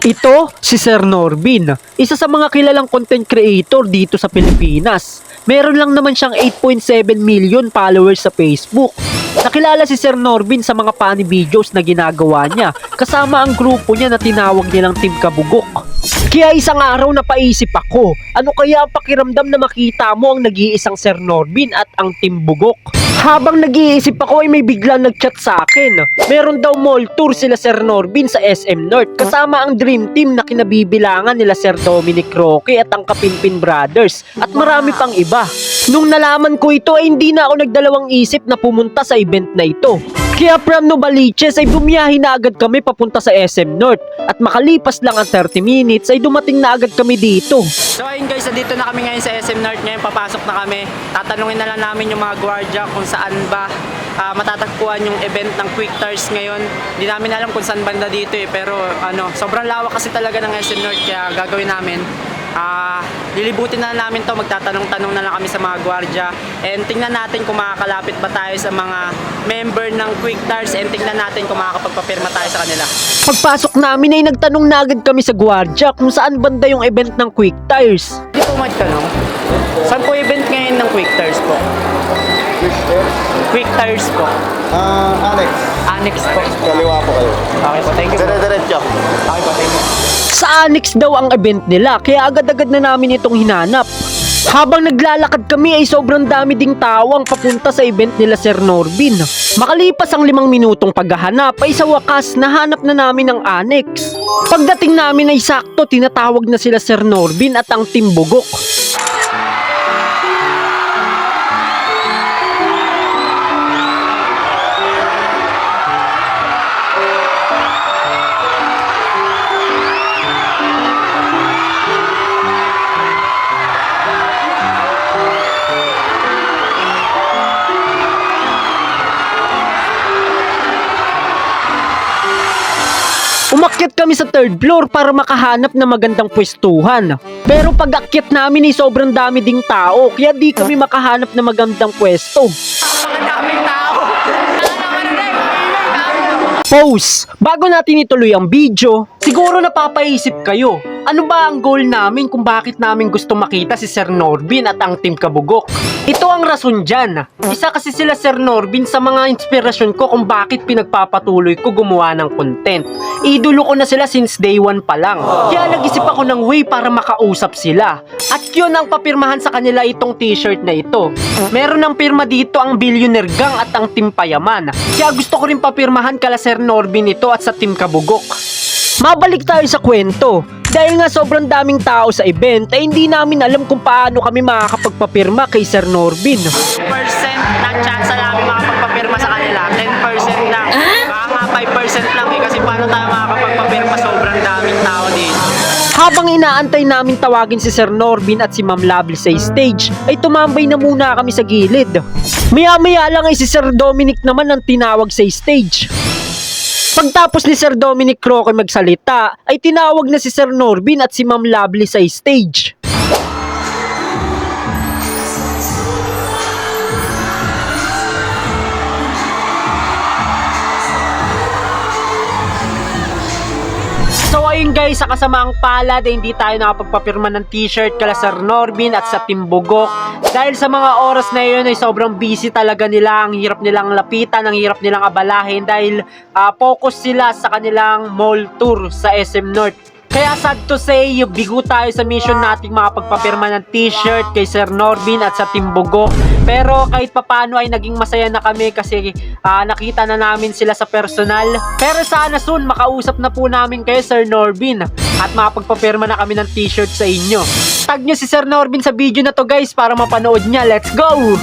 Ito, si Sir Norbin. Isa sa mga kilalang content creator dito sa Pilipinas. Meron lang naman siyang 8.7 million followers sa Facebook. Nakilala si Sir Norbin sa mga funny videos na ginagawa niya kasama ang grupo niya na tinawag nilang Team Kabugok. Kaya isang araw napaisip ako, ano kaya ang pakiramdam na makita mo ang nag-iisang Sir Norbin at ang Team Bugok? Habang nag-iisip ako ay may biglang nag-chat sa akin. Meron daw mall tour sila Sir Norbin sa SM North kasama ang dream team na kinabibilangan nila Sir Dominic Roque at ang Kapinpin Brothers at marami pang iba. Nung nalaman ko ito ay hindi na ako nagdalawang isip na pumunta sa event na ito. Kaya from Novaliches ay bumiyahe na agad kami papunta sa SM North at makalipas lang ang 30 minutes ay dumating na agad kami dito. So ayun guys, dito na kami ngayon sa SM North. Ngayon papasok na kami. Tatanungin na lang namin yung mga gwardiya kung saan ba ah, matatagpuan yung event ng Quick Tires ngayon. Hindi namin alam kung saan banda dito eh. Pero ano, sobrang lawak kasi talaga ng SM North kaya gagawin namin. Ah, lilibutin na namin to, magtatanong-tanong na lang kami sa mga gwardiya. And tingnan natin kung makakalapit ba tayo sa mga member ng Quick Tires and tingnan natin kung makakapagpapirma tayo sa kanila. Pagpasok namin ay nagtanong na agad kami sa gwardiya kung saan banda yung event ng Quick Tires. Hindi po magtanong. Saan po event ngayon ng Quick Tires po? Quick Tires po. Ah, Alex, Annex po. kaliwa po kayo. Okay po, thank you. Dire-diretso. Okay po, thank you. Sa Annex daw ang event nila kaya agad-agad na namin itong hinanap. Habang naglalakad kami ay sobrang dami ding tao ang papunta sa event nila Sir Norbin. Makalipas ang limang minutong paghahanap ay sa wakas nahanap na namin ang annex. Pagdating namin ay sakto tinatawag na sila Sir Norbin at ang Team Umakyat kami sa third floor para makahanap ng magandang pwestuhan. Pero pag akyat namin ay sobrang dami ding tao kaya di kami makahanap ng magandang pwesto. Pause! Bago natin ituloy ang video, siguro napapaisip kayo, ano ba ang goal namin kung bakit namin gusto makita si Sir Norbin at ang Team Kabugok? Ito ang rason dyan. Isa kasi sila Sir Norbin sa mga inspirasyon ko kung bakit pinagpapatuloy ko gumawa ng content. Idolo ko na sila since day one pa lang. Kaya nag-isip ako ng way para makausap sila. At yun ang papirmahan sa kanila itong t-shirt na ito. Meron ng pirma dito ang Billionaire Gang at ang Team Payaman. Kaya gusto ko rin papirmahan kala Sir Norbin ito at sa Team Kabugok. Mabalik tayo sa kwento. Dahil nga sobrang daming tao sa event ay hindi namin alam kung paano kami makakapagpapirma kay Sir Norbin. percent na chance namin makapagpapirma sa kanila. 10% lang. Baka nga 5% lang eh. Kasi paano tayo makakapagpapirma? Sobrang daming tao dito. Habang inaantay namin tawagin si Sir Norbin at si Ma'am Lovely sa stage, ay tumambay na muna kami sa gilid. Maya-maya lang ay si Sir Dominic naman ang tinawag sa stage. Pagtapos ni Sir Dominic Roque magsalita, ay tinawag na si Sir Norbin at si Ma'am Lovely sa stage. So ayun guys, sa kasamaang palad ay hindi tayo nakapagpapirma ng t-shirt kala Sir Norbin at sa Team Bugok. Dahil sa mga oras na yun ay sobrang busy talaga nila, ang hirap nilang lapitan, ang hirap nilang abalahin dahil ah, focus sila sa kanilang mall tour sa SM North. Kaya sad to say, bigo tayo sa mission nating makapagpapirma ng t-shirt kay Sir Norbin at sa Team Bugok. Pero kahit papano ay naging masaya na kami kasi ah, nakita na namin sila sa personal. Pero sana soon makausap na po namin kayo Sir Norbin at makapagpapirma na kami ng t-shirt sa inyo. Tag nyo si Sir Norbin sa video na to guys para mapanood niya. Let's go!